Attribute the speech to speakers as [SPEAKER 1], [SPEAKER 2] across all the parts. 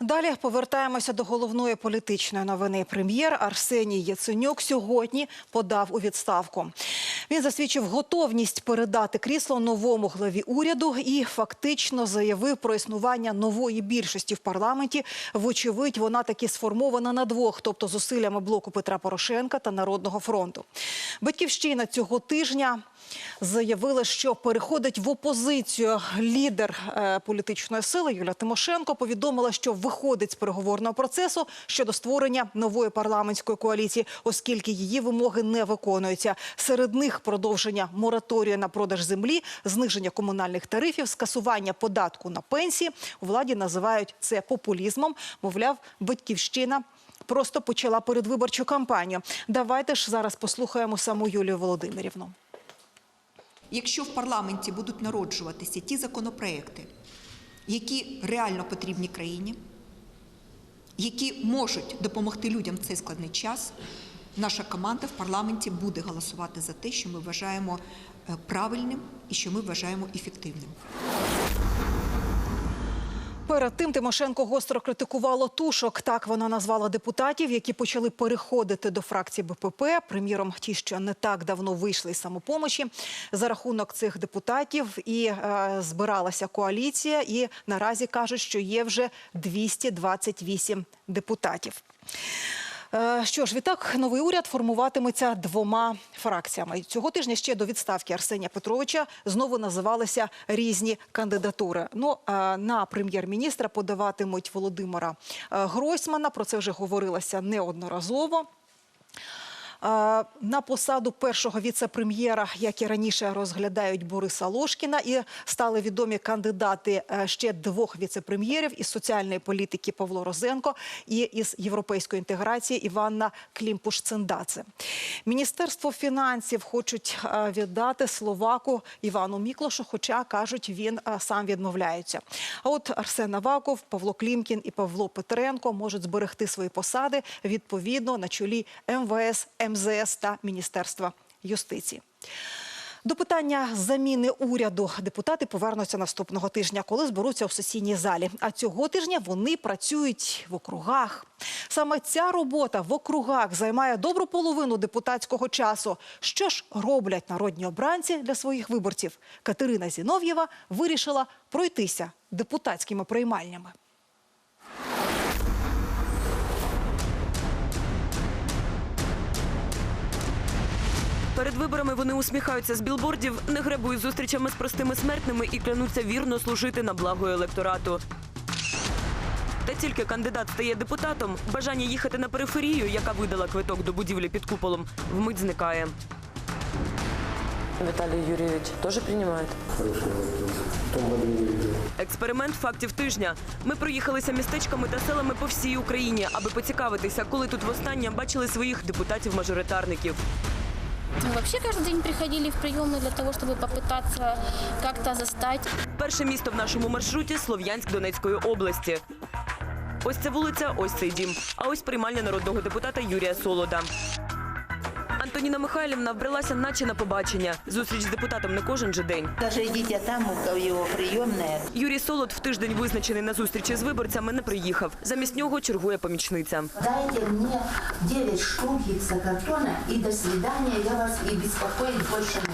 [SPEAKER 1] Далі повертаємося до головної політичної новини. Прем'єр Арсеній Яценюк сьогодні подав у відставку. Він засвідчив готовність передати крісло новому главі уряду і фактично заявив про існування нової більшості в парламенті. Вочевидь, вона таки сформована на двох, тобто зусиллями блоку Петра Порошенка та Народного фронту. Батьківщина цього тижня заявила, що переходить в опозицію. Лідер е, політичної сили Юля Тимошенко повідомила, що виходить з переговорного процесу щодо створення нової парламентської коаліції, оскільки її вимоги не виконуються. Серед них продовження мораторію на продаж землі, зниження комунальних тарифів, скасування податку на пенсії. У владі називають це популізмом. Мовляв, батьківщина. Просто почала передвиборчу кампанію. Давайте ж зараз послухаємо саму Юлію Володимирівну.
[SPEAKER 2] Якщо в парламенті будуть народжуватися ті законопроекти, які реально потрібні країні, які можуть допомогти людям в цей складний час, наша команда в парламенті буде голосувати за те, що ми вважаємо е, правильним і що ми вважаємо ефективним.
[SPEAKER 1] Перед тим Тимошенко гостро критикувала тушок. Так вона назвала депутатів, які почали переходити до фракції БПП. Приміром, ті, що не так давно вийшли з самопомочі. За рахунок цих депутатів і е, збиралася коаліція. І наразі кажуть, що є вже 228 депутатів. Е, Що ж, відтак новий уряд формуватиметься двома фракціями. Цього тижня ще до відставки Арсенія Петровича знову називалися різні кандидатури. Ну е, на прем'єр-міністра подаватимуть Володимира е, Гройсмана. Про це вже говорилося неодноразово. На посаду першого віце-прем'єра, як і раніше, розглядають Бориса Лошкіна. І стали відомі кандидати е, ще двох віце-прем'єрів із соціальної політики Павло Розенко і із європейської інтеграції Іванна Клімпуш-Циндаце. Міністерство фінансів хочуть е, віддати Словаку Івану Міклошу, хоча кажуть, він е, сам відмовляється. А от Арсен Аваков, Павло Клімкін і Павло Петренко можуть зберегти свої посади відповідно на чолі МВС, МЗС та Міністерства юстиції. До питання заміни уряду депутати повернуться наступного тижня, коли зберуться у сесійній залі. А цього тижня вони працюють в округах. Саме ця робота в округах займає добру половину депутатського часу. Що ж роблять народні обранці для своїх виборців? Катерина Зінов'єва вирішила пройтися депутатськими приймальнями.
[SPEAKER 3] Перед виборами вони усміхаються з білбордів, не гребують зустрічами з простими смертними і клянуться вірно служити на благо електорату. Та тільки кандидат стає депутатом, бажання їхати на периферію, яка видала квиток до будівлі під куполом, вмить зникає.
[SPEAKER 4] Виталий Юрьевич тоже принимает?
[SPEAKER 3] Експеримент фактів тижня. Ми проїхалися містечками та селами по всій Україні, аби поцікавитися, коли тут востаннє бачили своїх депутатів-мажоритарників.
[SPEAKER 5] Мы вообще каждый день приходили в приемную для того, чтобы попытаться как-то застать.
[SPEAKER 3] Перше місто в нашому маршруті Слов'янськ Донецької області. Ось ця вулиця, ось цей дім. А ось приймальня народного депутата Юрія Солода. Антоніна Михайлівна вбралася наче на побачення. Зустріч з депутатом не кожен же день.
[SPEAKER 6] Даже идите там, у його прийомне.
[SPEAKER 3] Юрій Солод в тиждень визначений на зустрічі з виборцями не приїхав. Замість нього чергує помічниця.
[SPEAKER 7] Дайте мені 9 штук гіпсокартона і до свидания, я вас і безпокоїть буду.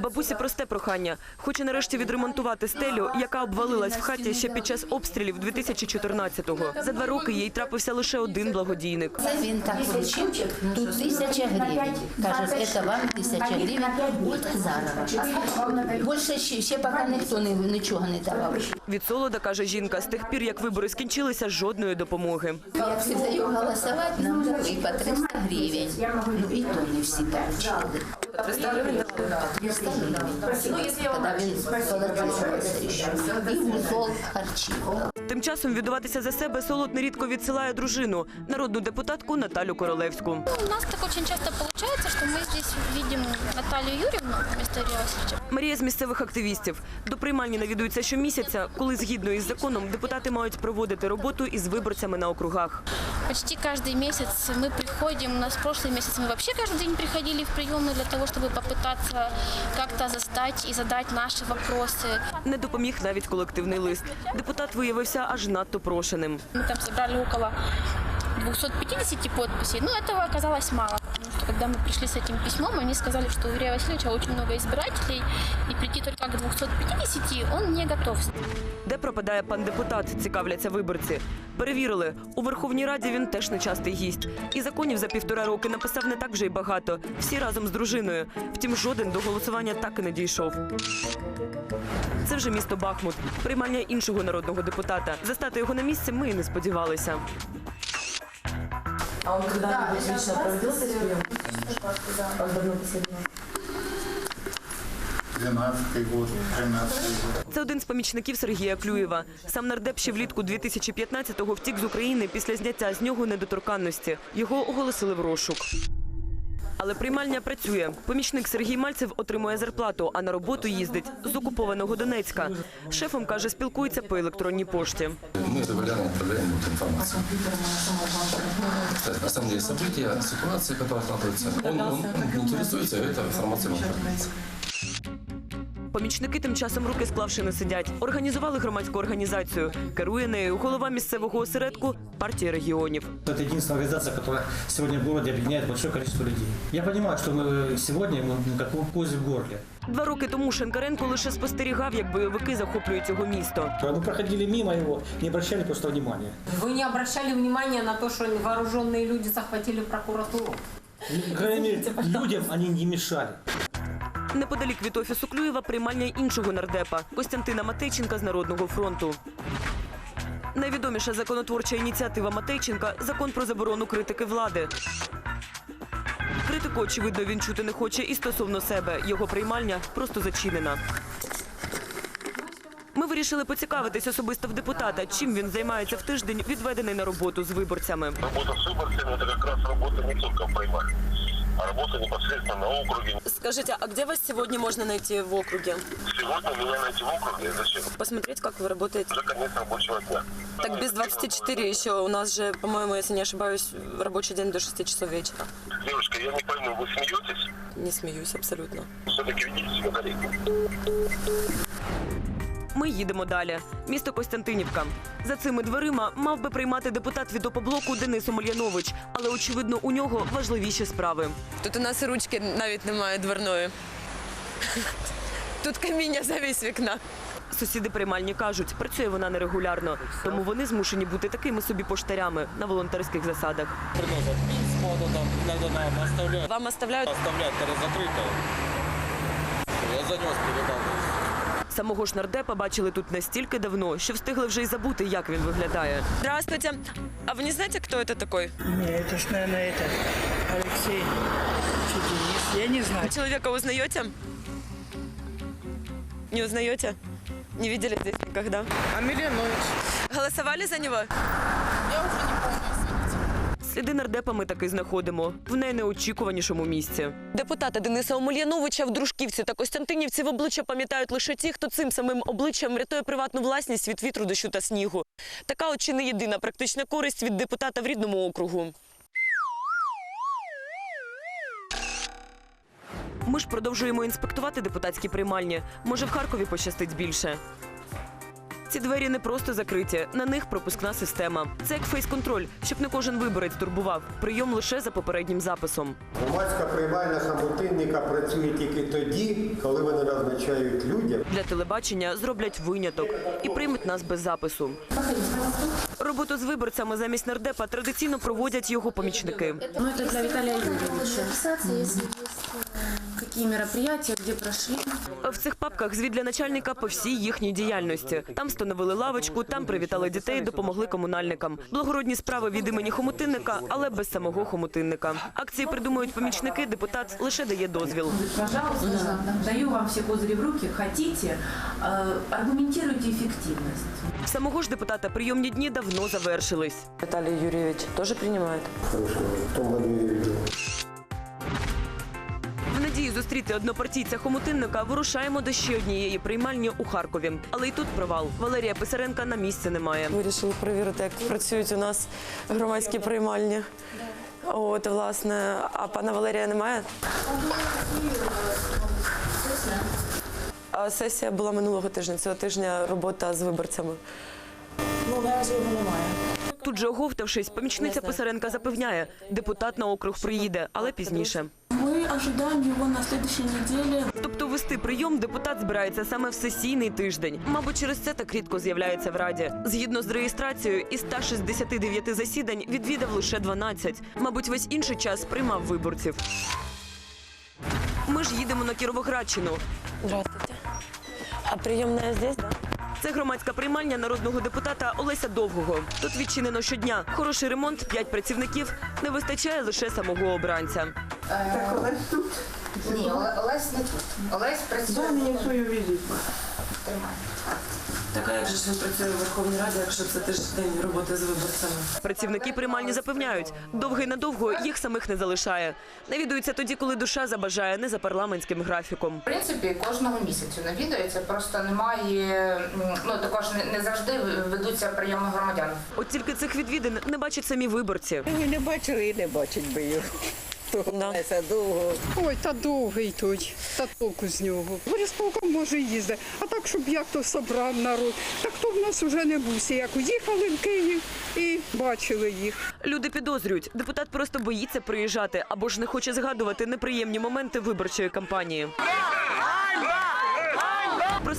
[SPEAKER 3] Бабусі просте прохання. Хоче нарешті відремонтувати стелю, яка обвалилась в хаті ще під час обстрілів 2014-го. За два роки їй трапився лише один благодійник.
[SPEAKER 7] Він так вручив, тут тисяча гривень. Каже, це вам тисяча гривень від Азарова. Більше ще, ще поки ніхто нічого не давав.
[SPEAKER 3] Від солода каже жінка, з тих пір, як вибори скінчилися, жодної допомоги.
[SPEAKER 7] Як всі дають голосувати, нам дали по 300 гривень. Ну і то не всі 300 гривень? 300 гривень. Коли він холодильник ще. І узол харчів.
[SPEAKER 3] Тим часом віддуватися за себе солод нерідко відсилає дружину, народну депутатку Наталю Королевську.
[SPEAKER 5] Ну, У нас так очень часто получается, что мы здесь видим Наталью Юрьевну вместо Ильи Васильевича.
[SPEAKER 3] Марія з місцевих активістів. До приймальні навідується щомісяця, коли згідно із законом депутати мають проводити роботу із виборцями на округах.
[SPEAKER 5] Почти каждый месяц мы приходим, у нас прошлый месяц мы вообще каждый день приходили в приемную для того, чтобы попытаться как-то застать и задать наши вопросы.
[SPEAKER 3] Не допоміг навіть колективний лист. Депутат виявився виявився аж надто прошеним.
[SPEAKER 5] Ми там собрали около 250 подписей, но этого оказалось мало, когда мы пришли с этим письмом, они сказали, что у Юрия Васильевича очень много избирателей, и прийти только к 250 он не готов.
[SPEAKER 3] Де пропадає пан депутат, цікавляться виборці. Перевірили, у Верховній Раді він теж нечастий гість. І законів за півтора роки написав не так вже й багато. Всі разом з дружиною. Втім, жоден до голосування так і не дійшов. Це вже місто Бахмут, приймання іншого народного депутата. Застати його на місці ми і не сподівалися.
[SPEAKER 4] А он когда-нибудь лично проводил здесь прием? Он давно последний.
[SPEAKER 8] 12 год, 13 год.
[SPEAKER 3] Це один з помічників Сергія Клюєва. Сам нардеп ще влітку 2015-го втік з України після зняття з нього недоторканності. Його оголосили в розшук Але приймальня працює. Помічник Сергій Мальцев отримує зарплату, а на роботу їздить з окупованого Донецька. Шефом каже, спілкується по електронній пошті.
[SPEAKER 9] Мы регулярно отправляем вот информацию. Кстати, основные события, ситуации, которые складываются, он, он интересуется, и эта информация вам отправляется.
[SPEAKER 3] Помічники тим часом руки склавши не сидять. Організували громадську організацію. Керує нею голова місцевого осередку партії регіонів.
[SPEAKER 10] Это единственная организация, которая сегодня в городе объединяет большое количество людей. Я понимаю, что мы сегодня мы на каком позе в горле.
[SPEAKER 3] Два роки тому Шенкаренко лише спостерігав, як бойовики захоплюють його місто.
[SPEAKER 10] Мы проходили мимо его, не обращали просто внимания.
[SPEAKER 11] Вы не обращали внимания на то, что вооруженные люди захватили прокуратуру?
[SPEAKER 10] Ну, По крайней мере, людям они не мешали.
[SPEAKER 3] Неподалік від офісу Клюєва приймальня іншого нардепа Костянтина Матейченка з Народного фронту. Найвідоміша законотворча ініціатива Матейченка закон про заборону критики влади. Критику, очевидно, він чути не хоче і стосовно себе. Його приймальня просто зачинена. Ми вирішили поцікавитись особисто в депутата, чим він займається в тиждень, відведений на роботу з виборцями.
[SPEAKER 8] Работа с выборцами – это как раз работа не праймаре, а работа непосредственно на округе.
[SPEAKER 3] Скажите, а где вас сегодня можно найти в округе?
[SPEAKER 8] Сегодня меня найти в округе, зачем?
[SPEAKER 3] Посмотреть, как вы работаете.
[SPEAKER 8] Уже конец рабочего дня.
[SPEAKER 3] Так без 24 еще у нас же, по-моему, если не ошибаюсь, рабочий день до 6 часов вечера.
[SPEAKER 8] Девушка, я не пойму, вы смеетесь?
[SPEAKER 3] Не смеюсь абсолютно.
[SPEAKER 8] Все-таки ведите себя корректно.
[SPEAKER 3] Ми їдемо далі. Місто Костянтинівка. За цими дверима мав би приймати депутат від опоблоку Денис Омельянович, але очевидно у нього важливіші справи.
[SPEAKER 4] Тут у нас ручки навіть немає дверної. Тут каміння замість вікна.
[SPEAKER 3] Сусіди приймальні кажуть, працює вона нерегулярно, тому вони змушені бути такими собі поштарями на волонтерських засадах.
[SPEAKER 10] Приносят письмо, там иногда нам оставляют.
[SPEAKER 4] Вам оставляють
[SPEAKER 10] Оставляют, когда закрыто. Я занес, передал.
[SPEAKER 3] Самого ж нардепа бачили тут настільки давно, що встигли вже й забути, як він виглядає.
[SPEAKER 4] Здравствуйте. А вы не знаете, кто это такой?
[SPEAKER 12] Не, это ж, наверное, это Алексей Чудинис. Я не знаю.
[SPEAKER 4] Вы человека узнаете? Не узнаете? Не видели здесь никогда?
[SPEAKER 12] А Миленович?
[SPEAKER 4] Голосовали за него?
[SPEAKER 3] Сліди нардепа ми таки знаходимо в найнеочікуванішому місці.
[SPEAKER 4] Депутата Дениса Омельяновича в Дружківці та Костянтинівці в обличчя пам'ятають лише ті, хто цим самим обличчям рятує приватну власність від вітру, дощу та снігу. Така от чи не єдина практична користь від депутата в рідному округу.
[SPEAKER 3] Ми ж продовжуємо інспектувати депутатські приймальні. Може, в Харкові пощастить більше. Ці двері не просто закриті, на них пропускна система. Це як фейс-контроль, щоб не кожен виборець турбував. Прийом лише за попереднім записом.
[SPEAKER 13] Громадська приймальна самотинника працює тільки тоді, коли вони назначають людям.
[SPEAKER 3] Для телебачення зроблять виняток і приймуть нас без запису. Роботу з виборцями замість нардепа традиційно проводять його помічники.
[SPEAKER 11] Ну, это для Виталия Юрьевича Какие мероприятия, где прошли.
[SPEAKER 3] В цих папках звіт для начальника по всій їхній діяльності. Там встановили лавочку, там привітали дітей, допомогли комунальникам. Благородні справи від імені хомутинника, але без самого хомутинника. Акції придумують помічники, депутат лише дає дозвіл.
[SPEAKER 11] Пожалуйста, даю вам все козыри в руки. Хотите, э, аргументируйте эффективность.
[SPEAKER 3] В самого ж депутата прийомні дні давно завершились.
[SPEAKER 4] Виталий Юрьевич тоже принимает?
[SPEAKER 13] Хорошо,
[SPEAKER 3] надії зустріти однопартійця хомутинника вирушаємо до ще однієї приймальні у Харкові. Але й тут провал. Валерія Писаренка на місці немає.
[SPEAKER 4] Вирішили перевірити, як працюють у нас громадські приймальні. От, власне, а пана Валерія немає? А сесія була минулого тижня. Цього тижня робота з виборцями.
[SPEAKER 12] Ну, наразі його немає.
[SPEAKER 3] Тут же оговтавшись, помічниця Писаренка запевняє, депутат на округ приїде, але пізніше.
[SPEAKER 11] Ожидаем его на следующей неделе.
[SPEAKER 3] Тобто вести прийом депутат збирається саме в сесійний тиждень. Мабуть, через це так рідко з'являється в раді. Згідно з реєстрацією, із 169 засідань відвідав лише 12. Мабуть, весь інший час приймав виборців. Ми ж їдемо на Кіровоградщину.
[SPEAKER 4] Здравствуйте. А приемная здесь, да?
[SPEAKER 3] Це громадська приймальня народного депутата Олеся Довгого. Тут відчинено щодня. Хороший ремонт, п'ять працівників. Не вистачає лише самого обранця.
[SPEAKER 6] Так, Олесь тут? Ні, Оле- Олесь не тут. Олесь працює.
[SPEAKER 12] Дай мені свою візитку.
[SPEAKER 6] Тримай.
[SPEAKER 14] Так а як же ж він працює в Верховній Раді, якщо це тиждень роботи з виборцями?
[SPEAKER 3] Працівники приймальні запевняють, довго й надовго їх самих не залишає. Навідуються тоді, коли душа забажає, не за парламентським графіком.
[SPEAKER 6] В принципі, кожного місяцю навідується, просто немає, м, ну також не, не завжди ведуться прийоми громадян.
[SPEAKER 3] От тільки цих відвідин не бачать самі виборці.
[SPEAKER 12] Ви не бачили і не бачить би його. Це довго.
[SPEAKER 15] Ой, та довгий той, та толку з нього. Горісполком може їздити. а так, щоб як то собрав народ. Так то в нас вже не бувся. Як уїхали в Київ і бачили їх.
[SPEAKER 3] Люди підозрюють, депутат просто боїться приїжджати або ж не хоче згадувати неприємні моменти виборчої кампанії.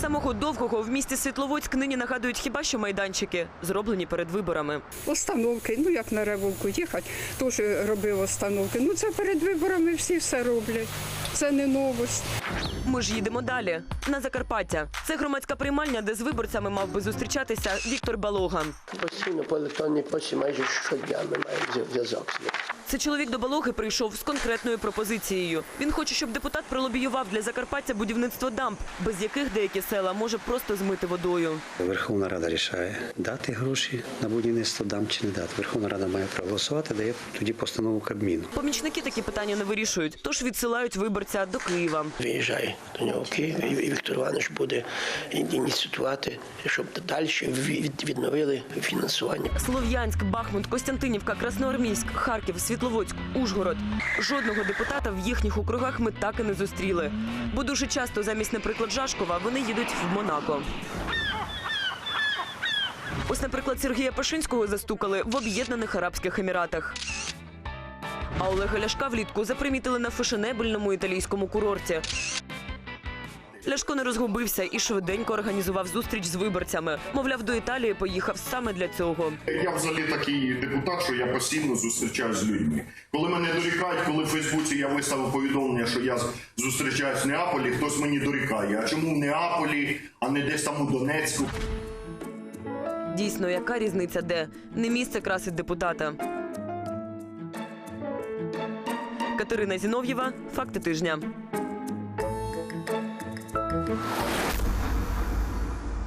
[SPEAKER 3] Самого довгого в місті Світловодськ нині нагадують хіба що майданчики, зроблені перед виборами.
[SPEAKER 15] Остановки, ну як на револку їхати, теж робив остановки. Ну це перед виборами всі все роблять. Це не новость.
[SPEAKER 3] Ми ж їдемо далі на Закарпаття. Це громадська приймальня, де з виборцями мав би зустрічатися Віктор Балога.
[SPEAKER 16] Постійно по електронній почті майже щодня ми маємо зв'язок з ним.
[SPEAKER 3] Це чоловік до Балоги прийшов з конкретною пропозицією. Він хоче, щоб депутат пролобіював для Закарпаття будівництво дамб, без яких деякі села може просто змити водою.
[SPEAKER 17] Верховна Рада рішає дати гроші на будівництво дам чи не дати. Верховна Рада має проголосувати, дає тоді постанову Кабміну.
[SPEAKER 3] Помічники такі питання не вирішують, тож відсилають виборця до Києва.
[SPEAKER 16] Виїжджає до нього в Київ, і Віктор Іванович буде ініціювати, щоб далі відновили фінансування.
[SPEAKER 3] Слов'янськ, Бахмут, Костянтинівка, Красноармійськ, Харків, Світловодськ, Ужгород. Жодного депутата в їхніх округах ми так і не зустріли. Бо дуже часто замість, наприклад, Жашкова вони їдуть в Монако. Ось, наприклад, Сергія Пашинського застукали в Об'єднаних Арабських Еміратах. А Олега Ляшка влітку запримітили на фешенебельному італійському курорті. Ляшко не розгубився і швиденько організував зустріч з виборцями. Мовляв, до Італії поїхав саме для цього.
[SPEAKER 18] Я взагалі такий депутат, що я постійно зустрічаюсь з людьми. Коли мене дорікають, коли в Фейсбуці я виставив повідомлення, що я зустрічаюсь в Неаполі, хтось мені дорікає. А чому в Неаполі, а не десь там у Донецьку?
[SPEAKER 3] Дійсно, яка різниця де? Не місце красить депутата. Катерина Зінов'єва. Факти тижня. Thank you.